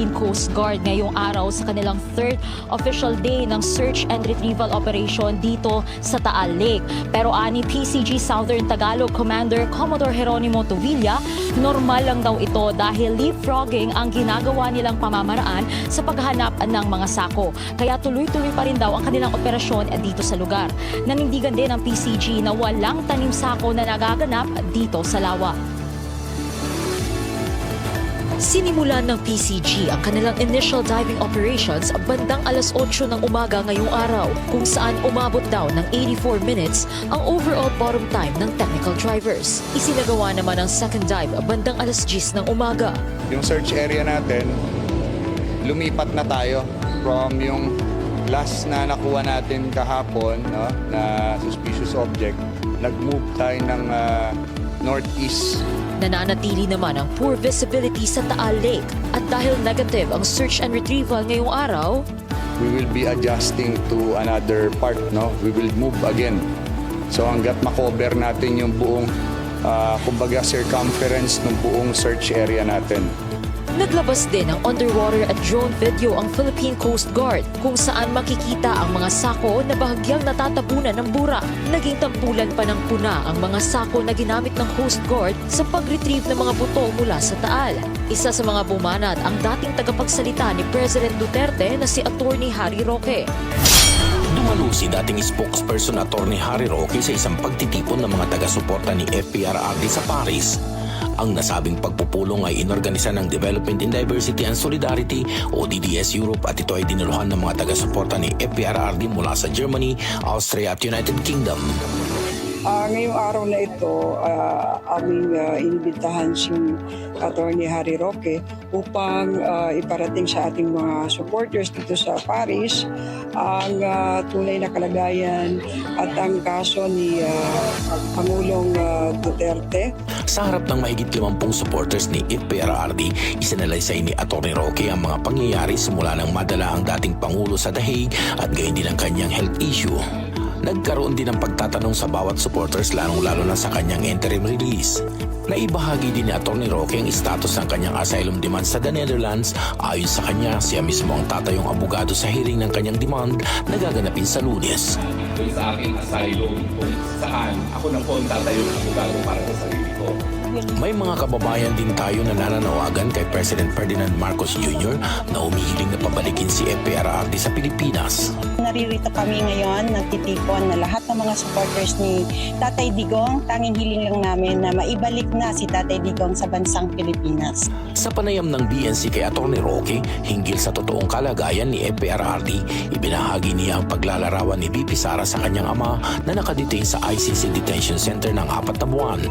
Philippine Coast Guard ngayong araw sa kanilang third official day ng search and retrieval operation dito sa Taal Lake. Pero ani PCG Southern Tagalog Commander Commodore Jeronimo Tuvilla, normal lang daw ito dahil leapfrogging ang ginagawa nilang pamamaraan sa paghahanap ng mga sako. Kaya tuloy-tuloy pa rin daw ang kanilang operasyon dito sa lugar. Nanindigan din ng PCG na walang tanim sako na nagaganap dito sa lawa. Sinimulan ng PCG ang kanilang initial diving operations bandang alas 8 ng umaga ngayong araw kung saan umabot daw ng 84 minutes ang overall bottom time ng technical drivers. Isinagawa naman ang second dive bandang alas 10 ng umaga. Yung search area natin, lumipat na tayo from yung last na nakuha natin kahapon no, na suspicious object. Nag-move tayo ng ah, northeast Nananatili naman ang poor visibility sa Taal Lake at dahil negative ang search and retrieval ngayong araw, we will be adjusting to another part, no? We will move again. So hanggat makover natin yung buong, ah, kumbaga circumference ng buong search area natin. Naglabas din ng underwater at drone video ang Philippine Coast Guard kung saan makikita ang mga sako na bahagyang natatabunan ng bura. Naging tampulan pa ng puna ang mga sako na ginamit ng Coast Guard sa pag-retrieve ng mga buto mula sa Taal. Isa sa mga bumanat ang dating tagapagsalita ni President Duterte na si Attorney Harry Roque. Dumalo si dating spokesperson Attorney Harry Roque sa isang pagtitipon ng mga taga-suporta ni FPRRD sa Paris. Ang nasabing pagpupulong ay inorganisa ng Development in Diversity and Solidarity o DDS Europe at ito ay dinaluhan ng mga taga-suporta ni FPRRD mula sa Germany, Austria at United Kingdom. Ah, ngayong araw na ito, ah, aming ah, inibitahan si Attorney Harry Roque upang ah, iparating sa ating mga supporters dito sa Paris ang ah, tunay na kalagayan at ang kaso ni ah, Pangulong ah, Duterte Sa harap ng mahigit 50 supporters ni FPRRD, isinalaysay ni Atty. Roque ang mga pangyayari simula nang madala ang dating Pangulo sa The Hague at gayon din ang kanyang health issue. Nagkaroon din ng pagtatanong sa bawat supporters lalong-lalo na sa kanyang interim release. Naibahagi din ni Atty. Roque ang status ng kanyang asylum demand sa the Netherlands. Ayon sa kanya, siya mismo ang tatayong abogado sa hearing ng kanyang demand na gaganapin sa lunes. sa aking asylum kung saan ako na po ang tatayo ng abogado para sa sarili ko. May mga kababayan din tayo na nananawagan kay President Ferdinand Marcos Jr. na umihiling na pabalikin si FPRRD sa Pilipinas. Naririto kami ngayon, nagtitipon na lahat ng mga supporters ni Tatay Digong. Tanging hiling lang namin na maibalik na si Tatay Digong sa bansang Pilipinas. Sa panayam ng BNC kay Atty. Roque, hinggil sa totoong kalagayan ni FPRRD, ibinahagi niya ang paglalarawan ni BP Sara sa kanyang ama na nakadetain sa ICC Detention Center ng apat na buwan.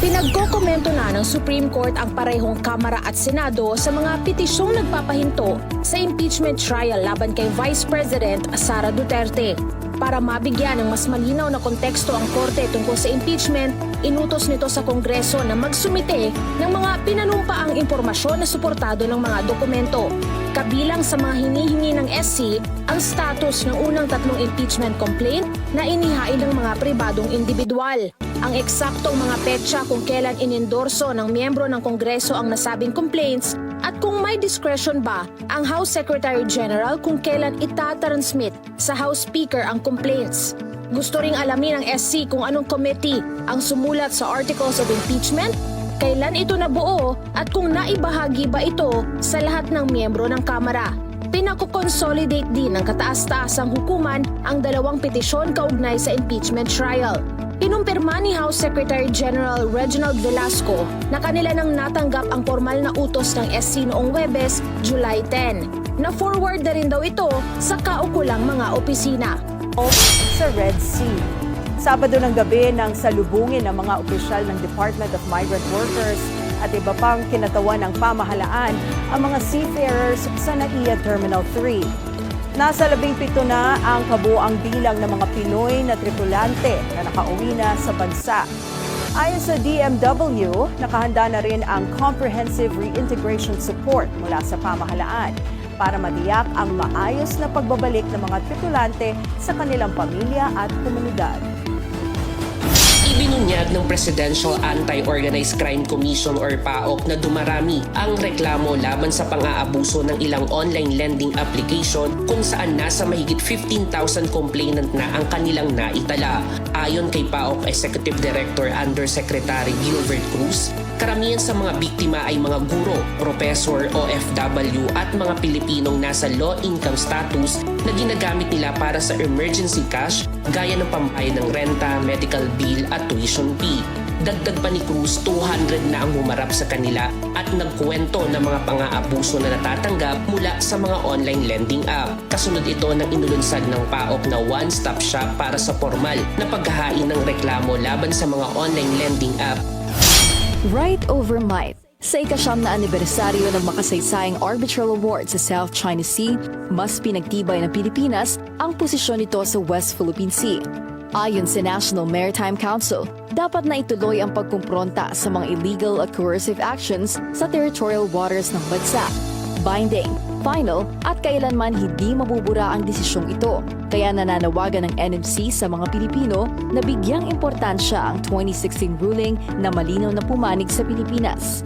Pinagkokomento na ng Supreme Court ang parehong Kamara at Senado sa mga petisyong nagpapahinto sa impeachment trial laban kay Vice President Sara Duterte. Para mabigyan ng mas malinaw na konteksto ang korte tungkol sa impeachment, inutos nito sa Kongreso na magsumite ng mga pinanumpaang impormasyon na suportado ng mga dokumento. Kabilang sa mga hinihingi ng SC ang status ng unang tatlong impeachment complaint na inihain ng mga pribadong individual. Ang eksaktong mga petsa kung kailan inendorso ng miyembro ng Kongreso ang nasabing complaints at kung may discretion ba ang House Secretary General kung kailan itatransmit sa House Speaker ang complaints. Gusto ring alamin ng SC kung anong committee ang sumulat sa Articles of Impeachment, kailan ito nabuo at kung naibahagi ba ito sa lahat ng miyembro ng Kamara. Pinakoconsolidate din ng kataas-taasang hukuman ang dalawang petisyon kaugnay sa impeachment trial. Pinumpirma ni House Secretary General Reginald Velasco na kanila nang natanggap ang formal na utos ng SC noong Webes, July 10. Na-forward na rin daw ito sa kaukulang mga opisina. sa Red Sea. Sabado ng gabi nang salubungin ng mga opisyal ng Department of Migrant Workers at iba pang kinatawan ng pamahalaan ang mga seafarers sa NAIA Terminal 3. Nasa labing pito na ang kabuang bilang ng mga Pinoy na tripulante na nakauwi na sa bansa. Ayon sa DMW, nakahanda na rin ang comprehensive reintegration support mula sa pamahalaan para matiyak ang maayos na pagbabalik ng mga tripulante sa kanilang pamilya at komunidad. Ibinunyag ng Presidential Anti-Organized Crime Commission or PAOK na dumarami ang reklamo laban sa pang-aabuso ng ilang online lending application kung saan nasa mahigit 15,000 complainant na ang kanilang naitala. Ayon kay PAOK Executive Director Undersecretary Gilbert Cruz, karamihan sa mga biktima ay mga guro, professor, OFW at mga Pilipinong nasa low income status na ginagamit nila para sa emergency cash gaya ng pambayad ng renta, medical bill at tuition fee. Dagdag pa ni Cruz, 200 na ang humarap sa kanila at nagkwento ng mga pang-aabuso na natatanggap mula sa mga online lending app. Kasunod ito ng inulunsad ng PAOK na one-stop shop para sa formal na paghahain ng reklamo laban sa mga online lending app Right over might. Sa ikasyam na anibersaryo ng makasaysayang Arbitral Award sa South China Sea, mas pinagtibay ng Pilipinas ang posisyon nito sa West Philippine Sea. Ayon sa National Maritime Council, dapat na ituloy ang pagkumpronta sa mga illegal at coercive actions sa territorial waters ng bansa. Binding, final, at kailanman hindi mabubura ang desisyong ito. Kaya nananawagan ng NMC sa mga Pilipino na bigyang importansya ang 2016 ruling na malinaw na pumanig sa Pilipinas.